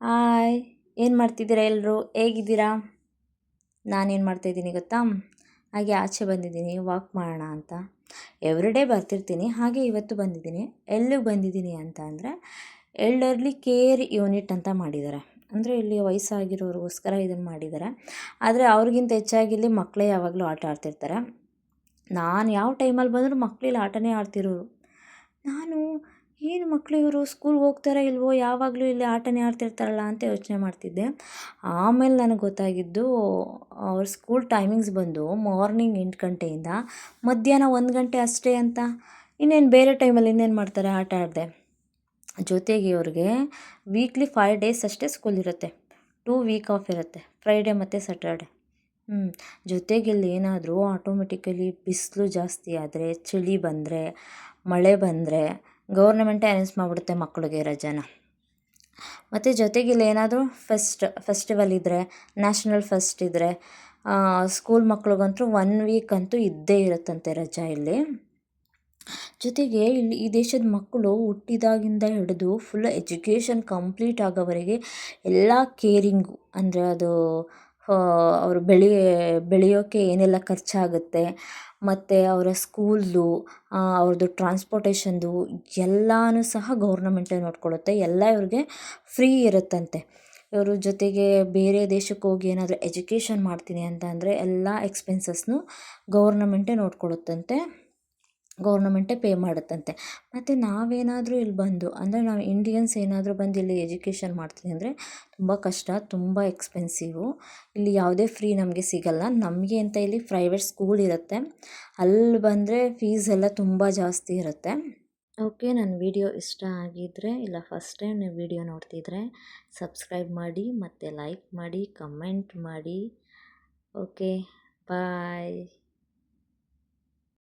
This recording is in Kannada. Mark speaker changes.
Speaker 1: ಹಾಯ್, ಏನು ಮಾಡ್ತಿದ್ದೀರಾ ಎಲ್ಲರೂ ಹೇಗಿದ್ದೀರಾ? ನಾನೇನು ಮಾಡ್ತಾಯಿದ್ದೀನಿ ಗೊತ್ತಾ? ಹಾಗೆ ಆಚೆ ಬಂದಿದ್ದೀನಿ ವಾಕ್ ಮಾಡೋಣ ಅಂತ. ಎವ್ರಿಡೇ ಬರ್ತಿರ್ತೀನಿ, ಹಾಗೆ ಇವತ್ತು ಬಂದಿದ್ದೀನಿ. ಎಲ್ಲಿಗೆ ಬಂದಿದ್ದೀನಿ ಅಂತ ಅಂದರೆ ಎಲ್ಡರ್ಲಿ ಕೇರ್ ಯೂನಿಟ್ ಅಂತ ಮಾಡಿದ್ದಾರೆ. ಅಂದರೆ ಇಲ್ಲಿ ವಯಸ್ಸಾಗಿರೋರಿಗೋಸ್ಕರ ಇದನ್ನು ಮಾಡಿದ್ದಾರೆ. ಆದರೆ ಅವ್ರಿಗಿಂತ ಹೆಚ್ಚಾಗಿ ಇಲ್ಲಿ ಮಕ್ಕಳೇ ಯಾವಾಗಲೂ ಆಟ ಆಡ್ತಿರ್ತಾರೆ. ನಾನು ಯಾವ ಟೈಮಲ್ಲಿ ಬಂದರೂ ಮಕ್ಕಳಿಲ್ಲಿ ಆಟನೇ ಆಡ್ತಿರೋರು. ನಾನು ಏನು ಮಕ್ಕಳು ಇವರು ಸ್ಕೂಲ್ಗೆ ಹೋಗ್ತಾರೋ ಇಲ್ವೋ, ಯಾವಾಗಲೂ ಇಲ್ಲಿ ಆಟನೇ ಆಡ್ತಿರ್ತಾರಲ್ಲ ಅಂತ ಯೋಚನೆ ಮಾಡ್ತಿದ್ದೆ. ಆಮೇಲೆ ನನಗೆ ಗೊತ್ತಾಗಿದ್ದು, ಅವ್ರ ಸ್ಕೂಲ್ ಟೈಮಿಂಗ್ಸ್ ಬಂದು ಮಾರ್ನಿಂಗ್ ಎಂಟು ಗಂಟೆಯಿಂದ ಮಧ್ಯಾಹ್ನ ಒಂದು ಗಂಟೆ ಅಷ್ಟೇ ಅಂತ. ಇನ್ನೇನು ಬೇರೆ ಟೈಮಲ್ಲಿ ಇನ್ನೇನು ಮಾಡ್ತಾರೆ? ಆಟ ಆಡಿದೆ. ಜೊತೆಗೆ ಅವ್ರಿಗೆ ವೀಕ್ಲಿ ಫೈವ್ ಡೇಸ್ ಅಷ್ಟೇ ಸ್ಕೂಲ್ ಇರುತ್ತೆ. ಟೂ ವೀಕ್ ಆಫ್ ಇರುತ್ತೆ. ಫ್ರೈಡೇ ಮತ್ತು ಸ್ಯಾಟರ್ಡೆ ಹ್ಞೂ ಜೊತೆಗೆ ಇಲ್ಲಿ ಏನಾದರೂ ಆಟೋಮೆಟಿಕಲಿ ಬಿಸಿಲು ಜಾಸ್ತಿ ಆದರೆ, ಚಳಿ ಬಂದರೆ, ಮಳೆ ಬಂದರೆ ಗೌರ್ನಮೆಂಟೇ ಅನೌನ್ಸ್ ಮಾಡಿಬಿಡುತ್ತೆ ಮಕ್ಕಳಿಗೆ ರಜಾನ. ಮತ್ತು ಜೊತೆಗೆ ಇಲ್ಲಿ ಏನಾದರೂ ಫೆಸ್ಟ್, ಫೆಸ್ಟಿವಲ್ ಇದ್ದರೆ ನ್ಯಾಷನಲ್ ಫೆಸ್ಟ್ ಇದ್ದರೆ ಸ್ಕೂಲ್ ಮಕ್ಳಿಗಂತೂ ಒನ್ ವೀಕ್ ಅಂತೂ ಇದ್ದೇ ಇರುತ್ತಂತೆ ರಜಾ ಇಲ್ಲಿ. ಜೊತೆಗೆ ಇಲ್ಲಿ ಈ ದೇಶದ ಮಕ್ಕಳು ಹುಟ್ಟಿದಾಗಿಂದ ಹಿಡಿದು ಫುಲ್ ಎಜುಕೇಷನ್ ಕಂಪ್ಲೀಟ್ ಆಗೋವರೆಗೆ ಎಲ್ಲ ಕೇರಿಂಗು ಅಂದರೆ ಅದು ಅವರು ಬೆಳಿ ಬೆಳೆಯೋಕ್ಕೆ ಏನೆಲ್ಲ ಖರ್ಚಾಗುತ್ತೆ, ಮತ್ತು ಅವರ ಸ್ಕೂಲ್ದು ಅವ್ರದ್ದು ಟ್ರಾನ್ಸ್ಪೋರ್ಟೇಷನ್ದು ಎಲ್ಲನೂ ಸಹ ಗೌರ್ನಮೆಂಟೇ ನೋಡಿಕೊಳ್ಳುತ್ತೆ. ಎಲ್ಲ ಇವ್ರಿಗೆ ಫ್ರೀ ಇರುತ್ತಂತೆ. ಇವರು ಜೊತೆಗೆ ಬೇರೆ ದೇಶಕ್ಕೆ ಹೋಗಿ ಏನಾದರೂ ಎಜುಕೇಷನ್ ಮಾಡ್ತೀನಿ ಅಂತ ಅಂದರೆ ಎಲ್ಲ ಎಕ್ಸ್ಪೆನ್ಸಸ್ನು ಗೌರ್ನಮೆಂಟೇ ನೋಡ್ಕೊಳ್ಳುತ್ತಂತೆ. ಗೌರ್ನಮೆಂಟೇ ಪೇ ಮಾಡುತ್ತಂತೆ. ಮತ್ತು ನಾವೇನಾದರೂ ಇಲ್ಲಿ ಬಂದು, ಅಂದರೆ ನಾವು ಇಂಡಿಯನ್ಸ್ ಏನಾದರೂ ಬಂದು ಇಲ್ಲಿ ಎಜುಕೇಷನ್ ಮಾಡ್ತೀವಿ ಅಂದರೆ ತುಂಬ ಕಷ್ಟ, ತುಂಬ ಎಕ್ಸ್ಪೆನ್ಸಿವು ಇಲ್ಲಿ ಯಾವುದೇ ಫ್ರೀ ನಮಗೆ ಸಿಗಲ್ಲ. ನಮಗೆ ಅಂತ ಇಲ್ಲಿ ಪ್ರೈವೇಟ್ ಸ್ಕೂಲ್ ಇರುತ್ತೆ. ಅಲ್ಲಿ ಬಂದರೆ ಫೀಸ್ ಎಲ್ಲ ತುಂಬ ಜಾಸ್ತಿ ಇರುತ್ತೆ. ಓಕೆ ನನ್ನ ವಿಡಿಯೋ ಇಷ್ಟ ಆಗಿದ್ದರೆ ಇಲ್ಲ ಫಸ್ಟ್ ಟೈಮ್ ನೀವು ವಿಡಿಯೋ ನೋಡ್ತಿದ್ರೆ ಸಬ್ಸ್ಕ್ರೈಬ್ ಮಾಡಿ, ಮತ್ತು ಲೈಕ್ ಮಾಡಿ ಕಮೆಂಟ್ ಮಾಡಿ. Okay bye